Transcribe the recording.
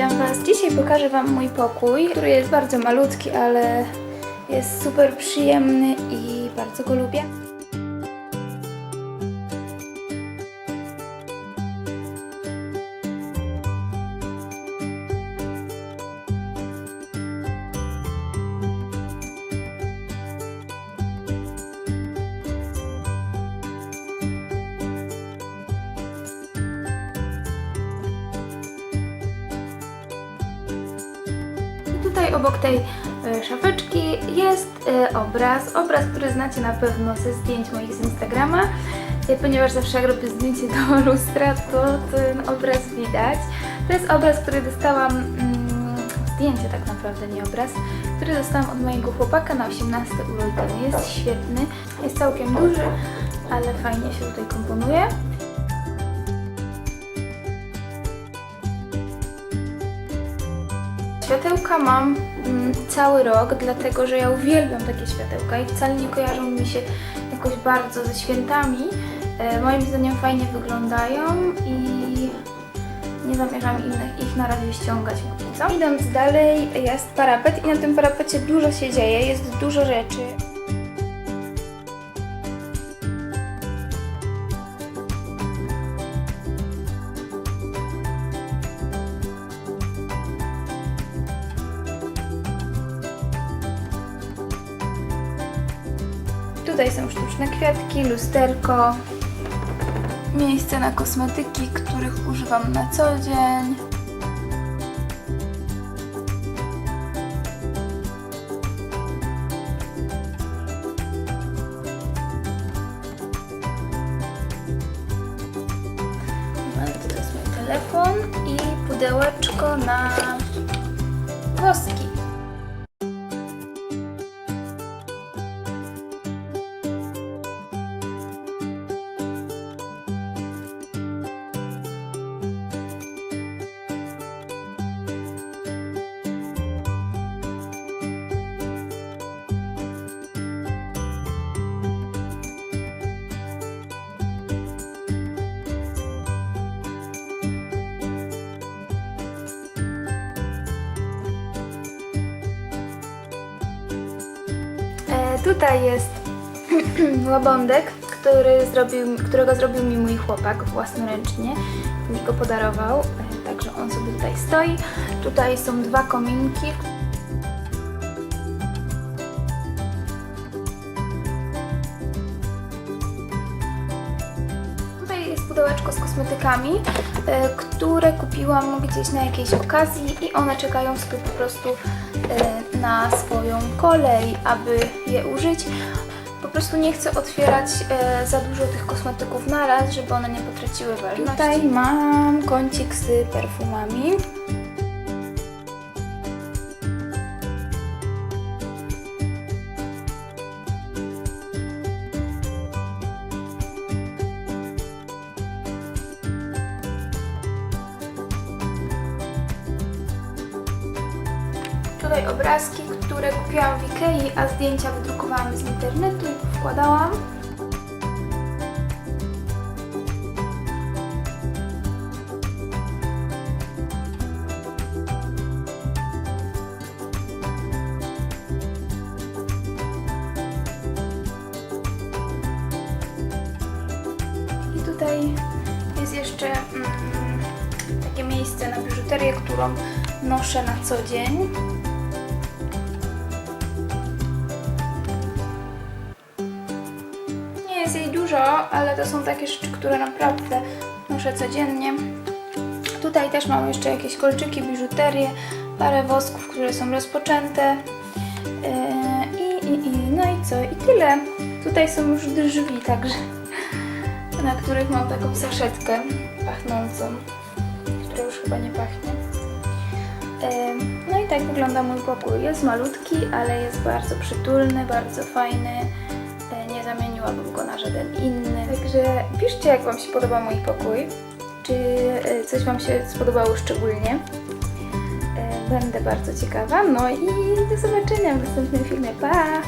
witam Was. Dzisiaj pokażę Wam mój pokój, który jest bardzo malutki, ale jest super przyjemny i bardzo go lubię. Tutaj obok tej e, szafeczki jest e, obraz, obraz, który znacie na pewno ze zdjęć moich z Instagrama, e, ponieważ zawsze jak robię zdjęcie do lustra, to ten obraz widać. To jest obraz, który dostałam, mm, zdjęcie tak naprawdę, nie obraz, który dostałam od mojego chłopaka na 18 urodziny. Jest świetny, jest całkiem duży, ale fajnie się tutaj komponuje. Światełka mam mm, cały rok, dlatego że ja uwielbiam takie światełka i wcale nie kojarzą mi się jakoś bardzo ze świętami. E, moim zdaniem fajnie wyglądają i nie zamierzam innych, ich na razie ściągać co. Idąc dalej jest parapet i na tym parapecie dużo się dzieje, jest dużo rzeczy. Tutaj są sztuczne kwiatki, lusterko, miejsce na kosmetyki, których używam na co dzień. Mamy tutaj swój telefon i pudełeczko na woski. Tutaj jest łabądek, który zrobił, którego zrobił mi mój chłopak własnoręcznie. Mi go podarował, e, także on sobie tutaj stoi. Tutaj są dwa kominki. Pudełeczko z kosmetykami, e, które kupiłam gdzieś na jakiejś okazji i one czekają sobie po prostu e, na swoją kolej, aby je użyć. Po prostu nie chcę otwierać e, za dużo tych kosmetyków na raz, żeby one nie potraciły ważności. Tutaj mam kącik z perfumami. Tutaj obrazki, które kupiłam w Ikei, a zdjęcia wydrukowałam z internetu i wkładałam. I tutaj jest jeszcze mm, takie miejsce na biżuterię, którą noszę na co dzień. Jest jej dużo, ale to są takie rzeczy, które naprawdę noszę codziennie. Tutaj też mam jeszcze jakieś kolczyki, biżuterię, parę wosków, które są rozpoczęte. Yy, I, i, i, no i co? I tyle. Tutaj są już drzwi, także na których mam taką saszetkę pachnącą, która już chyba nie pachnie. Em, No i tak wygląda mój pokój. Jest malutki, ale jest bardzo przytulny, bardzo fajny. Nie zamieniłabym go na żaden inny. Także piszcie, jak Wam się podoba mój pokój. Czy e, coś Wam się spodobało szczególnie. E, Będę bardzo ciekawa. No i do zobaczenia w następnym filmie. Pa!